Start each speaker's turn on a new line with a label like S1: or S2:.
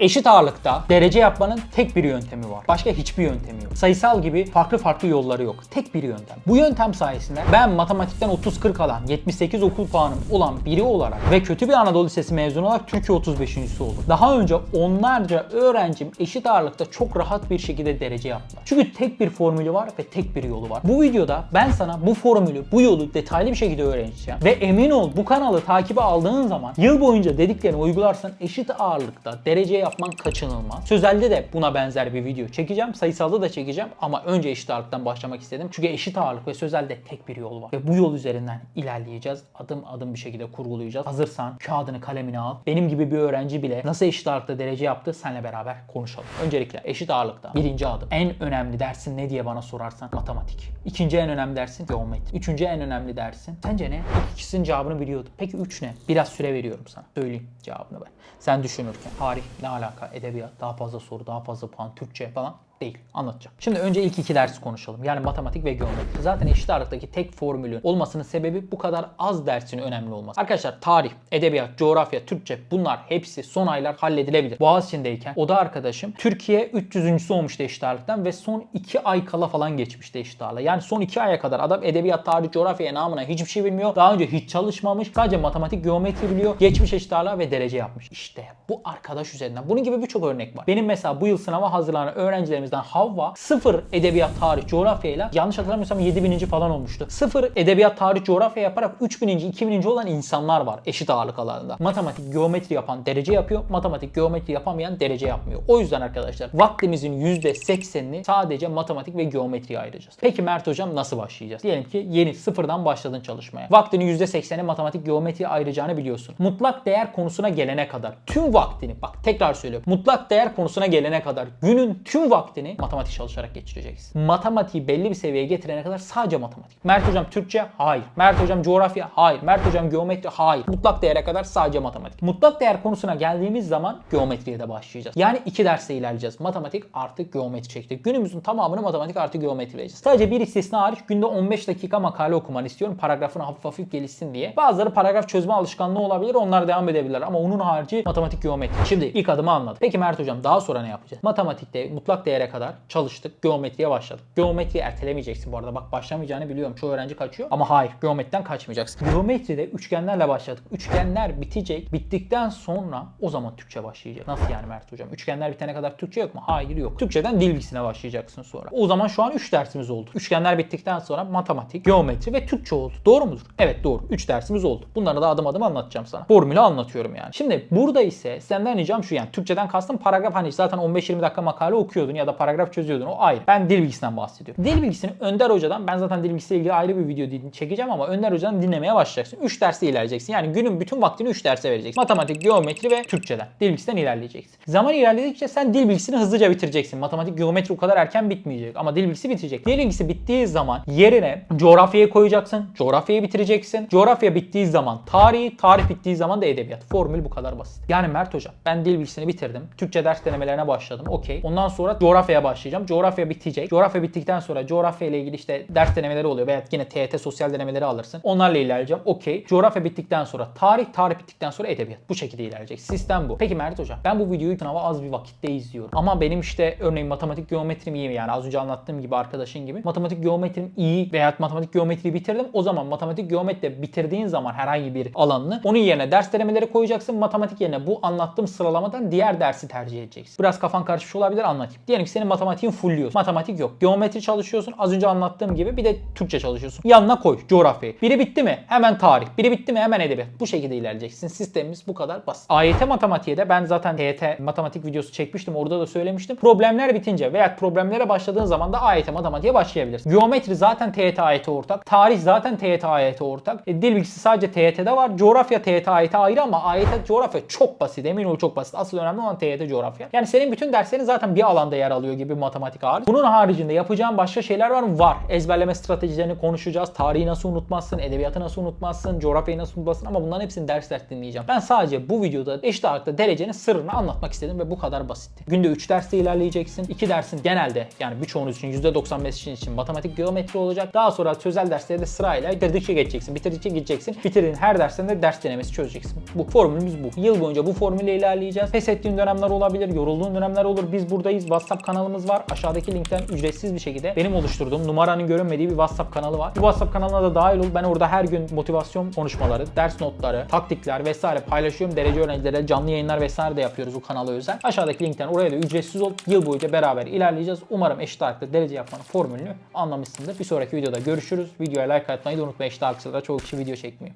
S1: Eşit ağırlıkta derece yapmanın tek bir yöntemi var. Başka hiçbir yöntemi yok. Sayısal gibi farklı farklı yolları yok. Tek bir yöntem. Bu yöntem sayesinde ben matematikten 30-40 alan, 78 okul puanım olan biri olarak ve kötü bir Anadolu Lisesi mezunu olarak Türkiye 35.si oldum. Daha önce onlarca öğrencim eşit ağırlıkta çok rahat bir şekilde derece yaptılar. Çünkü tek bir formülü var ve tek bir yolu var. Bu videoda ben sana bu formülü, bu yolu detaylı bir şekilde öğreteceğim. Ve emin ol bu kanalı takibe aldığın zaman yıl boyunca dediklerini uygularsan eşit ağırlıkta derece yapman kaçınılmaz. Sözelde de buna benzer bir video çekeceğim. Sayısalda da çekeceğim ama önce eşit ağırlıktan başlamak istedim. Çünkü eşit ağırlık ve sözelde tek bir yol var. Ve bu yol üzerinden ilerleyeceğiz. Adım adım bir şekilde kurgulayacağız. Hazırsan kağıdını kalemini al. Benim gibi bir öğrenci bile nasıl eşit ağırlıkta derece yaptı seninle beraber konuşalım. Öncelikle eşit ağırlıkta birinci adım. En önemli dersin ne diye bana sorarsan matematik. İkinci en önemli dersin geometri. Üçüncü en önemli dersin. Sence ne? İlk ikisinin cevabını biliyordum. Peki üç ne? Biraz süre veriyorum sana. Söyleyeyim cevabını ben. Sen düşünürken tarih ne alaka? Edebiyat daha fazla soru, daha fazla puan, Türkçe falan değil. Anlatacağım. Şimdi önce ilk iki dersi konuşalım. Yani matematik ve geometri. Zaten eşit ağırlıktaki tek formülü olmasının sebebi bu kadar az dersin önemli olması. Arkadaşlar tarih, edebiyat, coğrafya, Türkçe bunlar hepsi son aylar halledilebilir. Boğaziçi'ndeyken o da arkadaşım Türkiye 300. olmuştu eşit ağırlıktan ve son 2 ay kala falan geçmişti eşit ağırlığa. Yani son 2 aya kadar adam edebiyat, tarih, coğrafya namına hiçbir şey bilmiyor. Daha önce hiç çalışmamış. Sadece matematik, geometri biliyor. Geçmiş eşit ağırlığa ve derece yapmış. İşte bu arkadaş üzerinden. Bunun gibi birçok örnek var. Benim mesela bu yıl sınava hazırlanan öğrencilerimizden Havva sıfır edebiyat, tarih, coğrafyayla yanlış hatırlamıyorsam 7000. falan olmuştu. Sıfır edebiyat, tarih, coğrafya yaparak 3000. 2000. olan insanlar var eşit ağırlık alanında. Matematik, geometri yapan derece yapıyor. Matematik, geometri yapamayan derece yapmıyor. O yüzden arkadaşlar vaktimizin %80'ini sadece matematik ve geometriye ayıracağız. Peki Mert hocam nasıl başlayacağız? Diyelim ki yeni sıfırdan başladın çalışmaya. Vaktinin %80'i matematik, geometriye ayıracağını biliyorsun. Mutlak değer konusuna gelene kadar tüm vaktini bak tekrar söylüyorum. Mutlak değer konusuna gelene kadar günün tüm vaktini matematik çalışarak geçireceksin. Matematiği belli bir seviyeye getirene kadar sadece matematik. Mert hocam Türkçe? Hayır. Mert hocam coğrafya? Hayır. Mert hocam geometri? Hayır. Mutlak değere kadar sadece matematik. Mutlak değer konusuna geldiğimiz zaman geometriye de başlayacağız. Yani iki derste ilerleyeceğiz. Matematik artı geometri şeklinde. Günümüzün tamamını matematik artı geometri vereceğiz. Sadece bir istisna hariç günde 15 dakika makale okumanı istiyorum. Paragrafın hafif hafif gelişsin diye. Bazıları paragraf çözme alışkanlığı olabilir. Onlar devam edebilirler. Ama onun harici matematik geometri. Şimdi ilk adımı anladık. Peki Mert hocam daha sonra ne yapacağız? Matematikte mutlak değere kadar çalıştık. Geometriye başladık. Geometriyi ertelemeyeceksin bu arada. Bak başlamayacağını biliyorum. Çoğu öğrenci kaçıyor. Ama hayır. Geometriden kaçmayacaksın. Geometride üçgenlerle başladık. Üçgenler bitecek. Bittikten sonra o zaman Türkçe başlayacak. Nasıl yani Mert hocam? Üçgenler bitene kadar Türkçe yok mu? Hayır yok. Türkçeden dil bilgisine başlayacaksın sonra. O zaman şu an 3 dersimiz oldu. Üçgenler bittikten sonra matematik, geometri ve Türkçe oldu. Doğru mudur? Evet doğru. 3 dersimiz oldu. Bunları da adım adım anlatacağım sana. Formülü anlatıyorum yani. Şimdi burada ise senden ricam şu yani Türkçeden kastım paragraf hani zaten 15-20 dakika makale okuyordun ya da paragraf çözüyordun o ayrı. Ben dil bilgisinden bahsediyorum. Dil bilgisini Önder Hoca'dan ben zaten dil bilgisiyle ilgili ayrı bir video çekeceğim ama Önder Hoca'dan dinlemeye başlayacaksın. 3 derste ilerleyeceksin. Yani günün bütün vaktini 3 derse vereceksin. Matematik, geometri ve Türkçeden. Dil bilgisinden ilerleyeceksin. Zaman ilerledikçe sen dil bilgisini hızlıca bitireceksin. Matematik, geometri o kadar erken bitmeyecek ama dil bilgisi bitecek. Dil bilgisi bittiği zaman yerine coğrafyayı koyacaksın. Coğrafyayı bitireceksin. Coğrafya bittiği zaman tarihi, tarih bittiği zaman da edebiyat. Formül bu kadar basit. Yani Mert hocam ben dil bilgisini bitirdim. Türkçe ders denemelerine başladım. Okey. Ondan sonra coğrafyaya başlayacağım. Coğrafya bitecek. Coğrafya bittikten sonra coğrafya ile ilgili işte ders denemeleri oluyor veya yine TYT sosyal denemeleri alırsın. Onlarla ilerleyeceğim. Okey. Coğrafya bittikten sonra tarih, tarih bittikten sonra edebiyat. Bu şekilde ilerleyecek. Sistem bu. Peki Mert hocam ben bu videoyu sınava az bir vakitte izliyorum. Ama benim işte örneğin matematik geometrim iyi yani az önce anlattığım gibi arkadaşın gibi matematik geometrim iyi veya matematik geometriyi bitirdim. O zaman matematik geometri bitirdiğin zaman herhangi bir alanını onun yerine ders denemeleri koyacaksın. Matematik yerine bu anlattığım sıralamadan diğer dersi tercih edeceksin. Biraz kafan karışmış olabilir anlatayım. Diyelim ki senin matematiğin fullüyor. Matematik yok. Geometri çalışıyorsun. Az önce anlattığım gibi bir de Türkçe çalışıyorsun. Yanına koy coğrafyayı. Biri bitti mi? Hemen tarih. Biri bitti mi? Hemen edebiyat. Bu şekilde ilerleyeceksin. Sistemimiz bu kadar basit. AYT matematiğe de ben zaten TYT matematik videosu çekmiştim. Orada da söylemiştim. Problemler bitince veya problemlere başladığın zaman da AYT matematiğe başlayabilirsin. Geometri zaten TYT AYT ortak. Tarih zaten TYT AYT ortak. E, dil bilgisi sadece TYT'de var. Coğrafya TYT AYT ayrı ama AYT coğrafya çok basit. Emin ol çok basit. Asıl önemli olan TYT coğrafya. Yani senin bütün derslerin zaten bir alanda yer alıyor alıyor gibi matematik hariç. Bunun haricinde yapacağım başka şeyler var mı? Var. Ezberleme stratejilerini konuşacağız. Tarihi nasıl unutmazsın, edebiyatı nasıl unutmazsın, coğrafyayı nasıl unutmazsın ama bunların hepsini ders ders dinleyeceğim. Ben sadece bu videoda eşit ağırlıkta derecenin sırrını anlatmak istedim ve bu kadar basitti. Günde 3 derste ilerleyeceksin. 2 dersin genelde yani birçoğunuz için %95 için, matematik geometri olacak. Daha sonra sözel dersleri de sırayla bitirdikçe geçeceksin. Bitirdikçe gideceksin. Bitirdiğin her dersten de ders denemesi çözeceksin. Bu formülümüz bu. Yıl boyunca bu formülle ilerleyeceğiz. Pes ettiğin dönemler olabilir, yorulduğun dönemler olur. Biz buradayız. WhatsApp kanalımız var. Aşağıdaki linkten ücretsiz bir şekilde benim oluşturduğum numaranın görünmediği bir WhatsApp kanalı var. Bu WhatsApp kanalına da dahil ol. Ben orada her gün motivasyon konuşmaları, ders notları, taktikler vesaire paylaşıyorum. Derece öğrencilere canlı yayınlar vesaire de yapıyoruz bu kanala özel. Aşağıdaki linkten oraya da ücretsiz ol. Yıl boyunca beraber ilerleyeceğiz. Umarım eşit ağırlıkta derece yapmanın formülünü anlamışsındır. Bir sonraki videoda görüşürüz. Videoya like atmayı da unutma. Eşit ağırlıkta çok kişi video çekmiyor.